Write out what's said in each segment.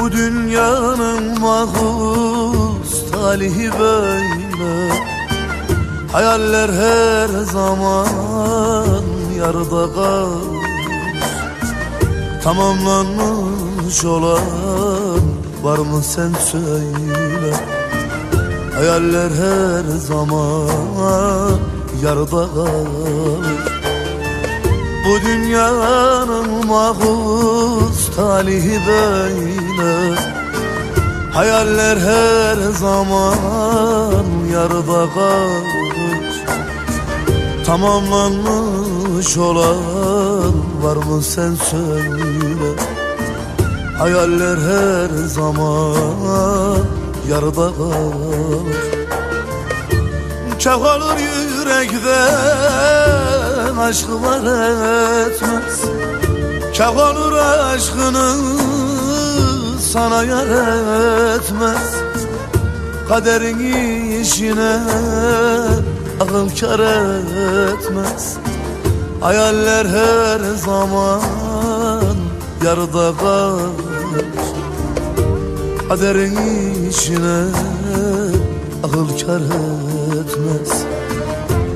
Bu dünyanın mahus talihi böyle. Hayaller her zaman yarıda kalır. Tamamlanmış olan var mı sen söyle. Hayaller her zaman yarıda kalır. Bu dünyanın mahus talihi böyle Hayaller her zaman yarıda kalır Tamamlanmış olan var mı sen söyle. Hayaller her zaman yarıda kalır Çok olur yürekten aşkı var etmez Çok olur aşkını sana yar etmez. Kaderin işine akıl kar etmez. Hayaller her zaman yarıda kalır. Kaderin işine akıl kar etmez.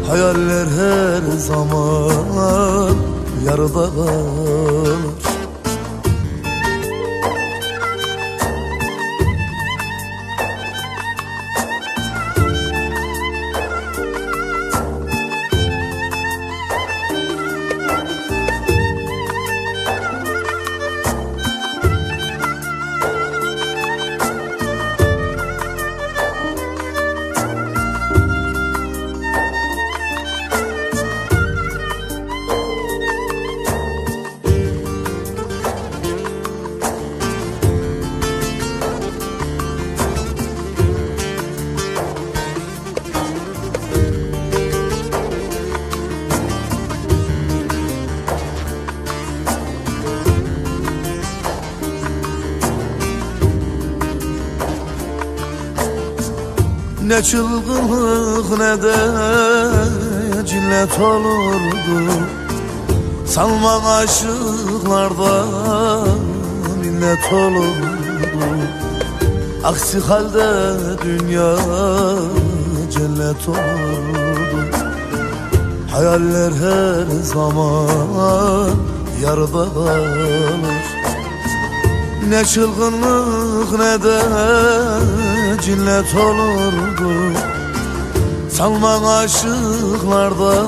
Hayaller her zaman yarıda kalır Ne çılgınlık ne de cillet olurdu. Salman aşıklarda millet olurdu. Aksi halde dünya cennet olurdu. Hayaller her zaman yarıda kalır ne çılgınlık ne de cillet olurdu. Salman aşıklarda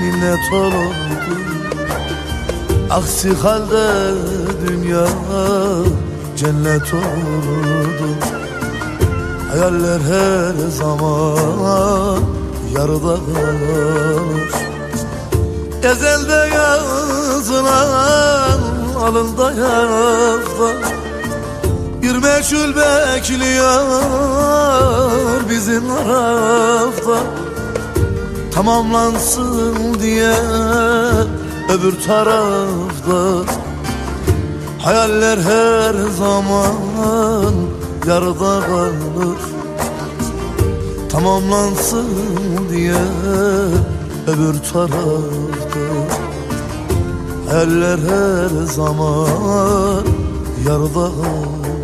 minnet olurdu. Aksi halde dünya cennet olurdu. Hayaller her zaman yarıda kalır. Ezelde yazılan alında yazda Bir meçhul bekliyor bizim arafta Tamamlansın diye öbür tarafta. Hayaller her zaman yarıda kalır. Tamamlansın diye öbür tarafta Hayaller her zaman yarıda kalır